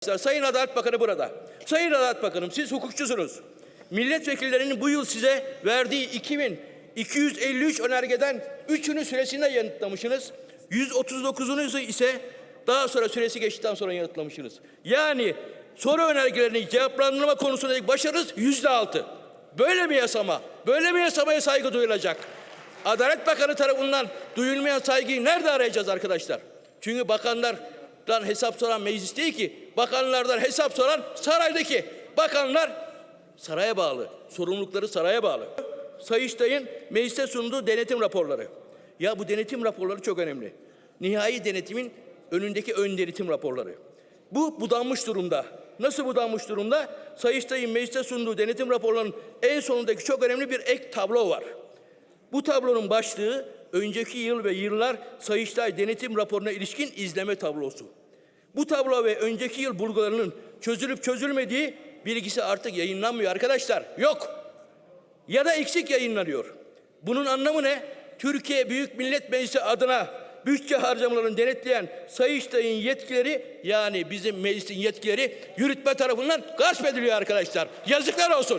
Sayın Adalet Bakanı burada. Sayın Adalet Bakanım siz hukukçusunuz. Milletvekillerinin bu yıl size verdiği 2253 önergeden 3'ünü süresinde yanıtlamışsınız. 139'unu ise daha sonra süresi geçtikten sonra yanıtlamışsınız. Yani soru önergelerini cevaplandırma konusundaki başarınız yüzde altı. Böyle mi yasama? Böyle mi yasamaya saygı duyulacak? Adalet Bakanı tarafından duyulmayan saygıyı nerede arayacağız arkadaşlar? Çünkü bakanlardan hesap soran meclis değil ki. Bakanlardan hesap soran saraydaki. Bakanlar saraya bağlı. Sorumlulukları saraya bağlı. Sayıştay'ın meclise sunduğu denetim raporları. Ya bu denetim raporları çok önemli. Nihai denetimin önündeki ön denetim raporları. Bu budanmış durumda. Nasıl budanmış durumda? Sayıştay'ın meclise sunduğu denetim raporlarının en sonundaki çok önemli bir ek tablo var. Bu tablonun başlığı önceki yıl ve yıllar Sayıştay denetim raporuna ilişkin izleme tablosu. Bu tablo ve önceki yıl bulgularının çözülüp çözülmediği bilgisi artık yayınlanmıyor arkadaşlar. Yok. Ya da eksik yayınlanıyor. Bunun anlamı ne? Türkiye Büyük Millet Meclisi adına bütçe harcamalarını denetleyen Sayıştay'ın yetkileri yani bizim meclisin yetkileri yürütme tarafından gasp ediliyor arkadaşlar. Yazıklar olsun.